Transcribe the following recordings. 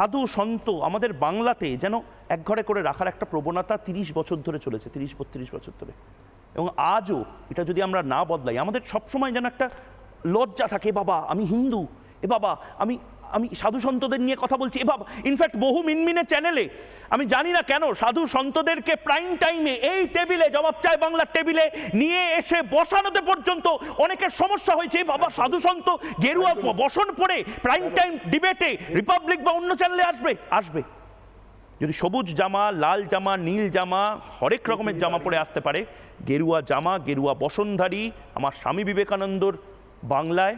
সাধু সন্ত আমাদের বাংলাতে যেন এক ঘরে করে রাখার একটা প্রবণতা তিরিশ বছর ধরে চলেছে, তিরিশ, বত্রিশ বছর ধরে। এবং আজও এটা যদি আমরা না বদলাই, আমাদের সবসময় যেন একটা লজ্জা থাকে, বাবা, আমি হিন্দু এ বাবা আমি আমি সাধু সন্তদের নিয়ে কথা বলছি। এ বাবা ইনফ্যাক্ট বহু মিনমিনে চ্যানেলে আমি জানি না কেন সাধু সন্তদেরকে প্রাইম টাইমে এই টেবিলে জবাব চায় বাংলার টেবিলে নিয়ে এসে বসানোতে পর্যন্ত অনেকের সমস্যা হয়েছে। বাবা সাধু সন্ত গেরুয়া বসন পড়ে প্রাইম টাইম ডিবেটে রিপাবলিক বা অন্য চ্যানেলে আসবে আসবে। যদি সবুজ জামা লাল জামা নীল জামা হরেক রকমের জামা পরে আসতে পারে গেরুয়া জামা গেরুয়া বসনধারী আমার স্বামী বিবেকানন্দর বাংলায়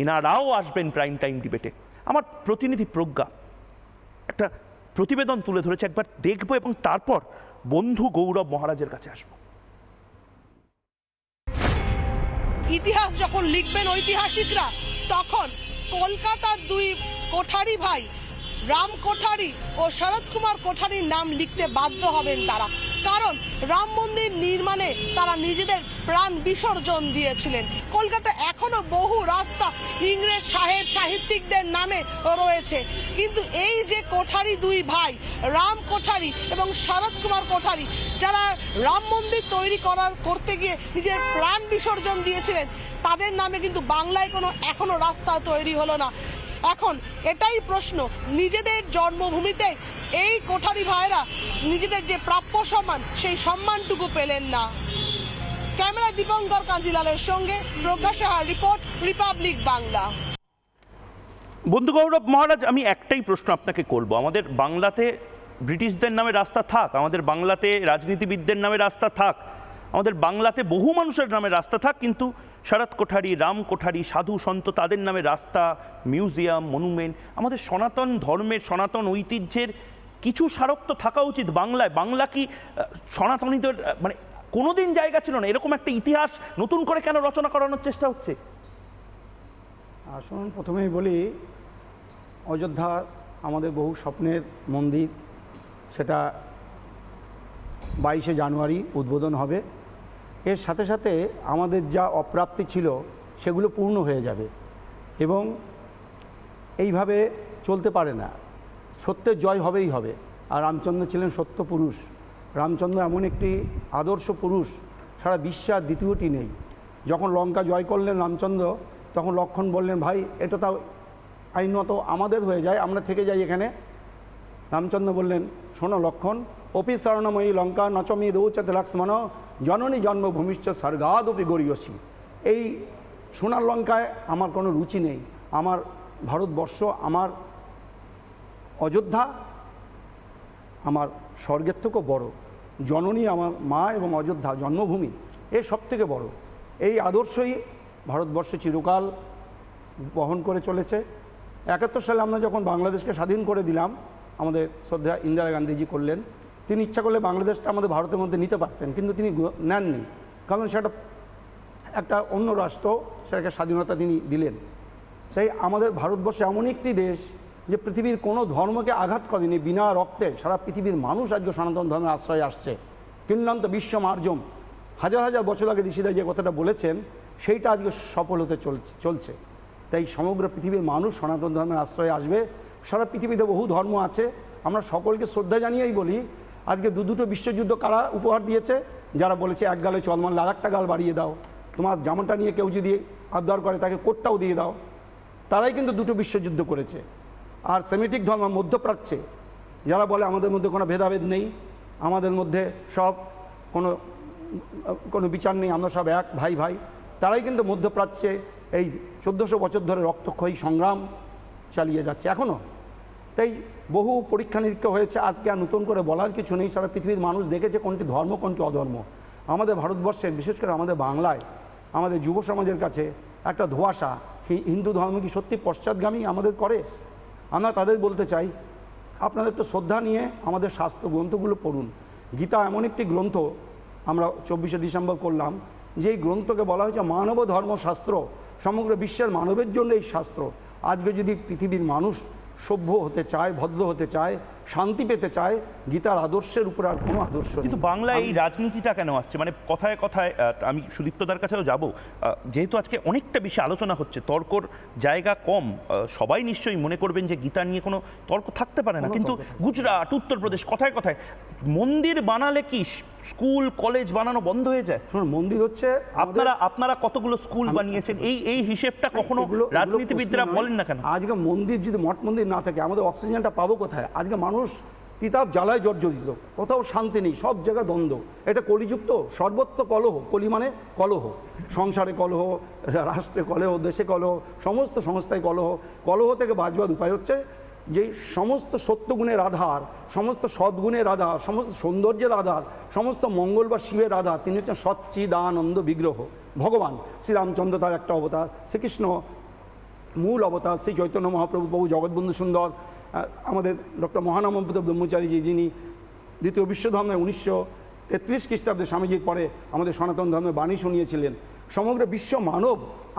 এনারাও আসবেন প্রাইম টাইম ডিবেটে আমার প্রতিনিধি প্রজ্ঞা, একটা প্রতিবেদন তুলে ধরেছে, একবার দেখব এবং তারপর বন্ধু গৌরব মহারাজের কাছে আসব। ইতিহাস যখন লিখবেন ঐতিহাসিকরা, তখন কলকাতার দুই কোঠারি ভাই, রাম কোঠারি ও শরৎ কুমার কোঠারির নাম লিখতে বাধ্য হবেন তারা। কারণ রাম মন্দির নির্মাণে তারা নিজেদের প্রাণ বিসর্জন দিয়েছিলেন। কলকাতা এখনও বহু রাস্তা ইংরেজ সাহেব সাহিত্যিকদের নামে রয়েছে। কিন্তু এই যে কোঠারি দুই ভাই, রাম কোঠারি এবং শরৎ কুমার কোঠারি, যারা রাম মন্দির তৈরি করার, করতে গিয়ে নিজের প্রাণ বিসর্জন দিয়েছিলেন, তাদের নামে কিন্তু বাংলায় কোনো এখনও রাস্তা তৈরি হলো না। এখন এটাই প্রশ্ন, নিজেদের জন্মভূমিতে এই কোঠারি ভাইরা নিজেদের যে প্রাপ্য সম্মান, সেই সম্মানটুকু পেলেন না। ক্যামেরা দীপঙ্কর কাঞ্জিলালের সঙ্গে প্রজ্ঞা সাহার রিপোর্ট, রিপাবলিক বাংলা। বন্ধু গৌরব, মহারাজ, আমি একটাই প্রশ্ন আপনাকে করব। আমাদের বাংলাতে ব্রিটিশদের নামে রাস্তা থাক, আমাদের বাংলাতে রাজনীতিবিদদের নামে রাস্তা থাক, আমাদের বাংলাতে বহু মানুষের নামে রাস্তা থাক, কিন্তু শরৎ কোঠারি, রাম কোঠারি, সাধু সন্ত, তাদের নামে রাস্তা, মিউজিয়াম, মনুমেন্ট। আমাদের সনাতন ধর্মের, সনাতন ঐতিহ্যের কিছু স্মারক তো থাকা উচিত বাংলায়। বাংলা কি সনাতনীদের মানে কোনোদিন জায়গা ছিল না। এরকম একটা ইতিহাস নতুন করে কেন রচনা করানোর চেষ্টা হচ্ছে? আসুন, প্রথমেই বলি, অযোধ্যা আমাদের বহু স্বপ্নের মন্দির। সেটা বাইশে জানুয়ারি উদ্বোধন হবে। এর সাথে সাথে আমাদের যা অপ্রাপ্তি ছিল সেগুলো পূর্ণ হয়ে যাবে এবং এইভাবে চলতে পারে না। সত্যের জয় হবেই হবে। আর রামচন্দ্র ছিলেন সত্য পুরুষ। রামচন্দ্র এমন একটি আদর্শ পুরুষ, সারা বিশ্বে আর দ্বিতীয়টি নেই। যখন লঙ্কা জয় করলেন রামচন্দ্র, তখন লক্ষণ বললেন, ভাই, এটা তাও আইনত আমাদের হয়ে যায়, আমরা থেকে যাই এখানে। রামচন্দ্র বললেন, শোনো লক্ষণ, অপি শরণময়ী লঙ্কা নচমি রৌচত লক্ষ্মণ জননী জন্মভূমিষ্ঠ স্বর্গাদপি গরিয়সী এই সোনার লঙ্কায় আমার কোনো রুচি নেই। আমার ভারতবর্ষ, আমার অযোধ্যা, আমার স্বর্গের থেকেও বড়। জননী আমার মা এবং অযোধ্যা জন্মভূমি, এ সব থেকে বড়। এই আদর্শই ভারতবর্ষ চিরকাল বহন করে চলেছে। একাত্তর সালে আমরা যখন বাংলাদেশকে স্বাধীন করে দিলাম, আমাদের শ্রদ্ধা ইন্দিরা গান্ধীজি করলেন তিনি ইচ্ছা করলে বাংলাদেশটা আমাদের ভারতের মধ্যে নিতে পারতেন, কিন্তু তিনি নেননি। কারণ সেটা একটা অন্য রাষ্ট্র, সেটাকে স্বাধীনতা তিনি দিলেন। তাই আমাদের ভারতবর্ষ এমন একটি দেশ যে পৃথিবীর কোনো ধর্মকে আঘাত করেনি, বিনা রক্তে সারা পৃথিবীর মানুষ আজকে সনাতন ধর্মের আশ্রয়ে আসছে। কিন্নান্ত বিশ্ব মার্জম হাজার হাজার বছর আগে ঋষিরা যে কথাটা বলেছেন, সেইটা আজকে সফল হতে চলছে। তাই সমগ্র পৃথিবীর মানুষ সনাতন ধর্মের আশ্রয়ে আসবে। সারা পৃথিবীতে বহু ধর্ম আছে। আমরা সকলকে শ্রদ্ধা জানিয়েই বলি আজকে দু দুটো বিশ্বযুদ্ধ কারা উপহার দিয়েছে? যারা বলেছে এক গালে চল মারলে আর একটা গাল বাড়িয়ে দাও। তোমার জামাটা নিয়ে কেউ যদি আবদার করে, তাকে কোটটাও দিয়ে দাও। তারাই কিন্তু দুটো বিশ্বযুদ্ধ করেছে। আর সেমিটিক ধর্ম মধ্যপ্রাচ্যে, যারা বলে আমাদের মধ্যে কোনো ভেদাভেদ নেই, আমাদের মধ্যে সব কোনো কোনো বিচার নেই, আমরা সব এক, ভাই ভাই, তারাই কিন্তু মধ্যপ্রাচ্যে এই চোদ্দোশো বছর ধরে রক্তক্ষয়ী সংগ্রাম চালিয়ে যাচ্ছে। এখনও তাই বহু পরীক্ষা নিরীক্ষা হয়েছে। আজকে আর নতুন করে বলার কিছু নেই। সারা পৃথিবীর মানুষ দেখেছে কোনটি ধর্ম, কোনটি অধর্ম। আমাদের ভারতবর্ষে বিশেষ করে আমাদের বাংলায়, আমাদের যুব সমাজের কাছে একটা ধোঁয়াশা হিন্দু ধর্ম কি সত্যি পশ্চাৎগামী আমাদের করে? আমরা তাদের বলতে চাই আপনাদের একটু শ্রদ্ধা নিয়ে আমাদের শাস্ত্র গ্রন্থগুলো পড়ুন। গীতা এমন একটি গ্রন্থ আমরা চব্বিশে ডিসেম্বর করলাম যে এই গ্রন্থকে বলা হয়েছে মানব ধর্মশাস্ত্র সমগ্র বিশ্বের মানবের জন্য এই শাস্ত্র। আজকে যদি পৃথিবীর মানুষ সভ্য হতে চায় ভদ্র হতে চায় শান্তি পেতে চায় গীতার আদর্শের উপর আর কোনো আদর্শ কিন্তু বাংলায় এই রাজনীতিটা কেন আসছে? মানে কথায় কথায় আমি সুদীপ্তদার কাছেও যাব। যেহেতু আজকে অনেকটা বেশি আলোচনা হচ্ছে তর্কর জায়গা কম সবাই নিশ্চয়ই মনে করবেন যে গীতা নিয়ে কোনো তর্ক থাকতে পারে না। কিন্তু। গুজরাট উত্তরপ্রদেশ কথায় কথায় মন্দির বানালে কি স্কুল কলেজ বানানো বন্ধ হয়ে যায়? শুনুন মন্দির হচ্ছে আপনারা আপনারা কতগুলো স্কুল বানিয়েছেন? এই এই হিসেবটা কখনো রাজনীতিবিদরা বলেন না কেন? আজকে মন্দির যদি মঠ মন্দির না থাকে আমাদের অক্সিজেনটা পাবো কোথায়? আজকে মানুষ পিতাব জ্বালায় জর্জরিত, কোথাও শান্তি নেই, সব জায়গায় দ্বন্দ্ব। এটা কলিযুক্ত, সর্বত্র কলহ, কলি মানে কলহ। সংসারে কলহ, রাষ্ট্রে কলহ, দেশে কলহ, সমস্ত সংস্থায় কলহ। কলহ থেকে বাঁচবার উপায় হচ্ছে যে সমস্ত সত্যগুণের আধার, সমস্ত সদ্গুণের আধার, সমস্ত সৌন্দর্যের আধার, সমস্ত মঙ্গল বা শিবের আধার, তিনি হচ্ছেন সচ্চিদানন্দ বিগ্রহ। ভগবান শ্রীরামচন্দ্র তার একটা অবতার, শ্রীকৃষ্ণ মূল অবতার, শ্রী চৈতন্য মহাপ্রভু, প্রভু জগৎবন্ধু সুন্দর আমাদের ডক্টর মহানামব্রত ব্রহ্মচারীজি যিনি দ্বিতীয় বিশ্বধর্মে উনিশশো তেত্রিশ খ্রিস্টাব্দে স্বামীজির পরে আমাদের সনাতন ধর্মের বাণী শুনিয়েছিলেন। সমগ্র বিশ্ব মানব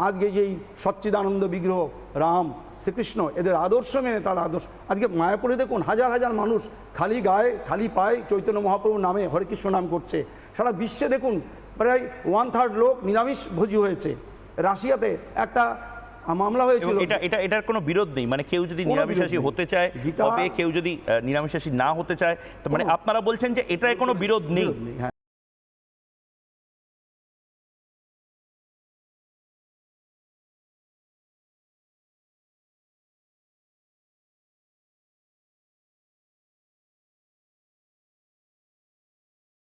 আজকে যেই সচ্চিদানন্দ বিগ্রহ, রাম, শ্রীকৃষ্ণ, এদের আদর্শ মেনে তার আদর্শ। আজকে মায়াপুরে দেখুন হাজার হাজার মানুষ খালি গায়ে, খালি পায়ে চৈতন্য মহাপ্রভুর নামে হরে কৃষ্ণ নাম করছে। সারা বিশ্বে দেখুন, প্রায় ওয়ান থার্ড লোক নিরামিষ ভোজি হয়েছে। রাশিয়াতে একটা মামলা হয়েছিল। এটা এটা এটার কোনো বিরোধ নেই। মানে কেউ যদি নিরামিষাশী হতে চায় তবে কেউ যদি আহ, নিরামিষাশী না হতে চায় তো মানে আপনারা বলছেন যে এটায় কোনো বিরোধ নেই। বিরোধ নেই, হ্যাঁ।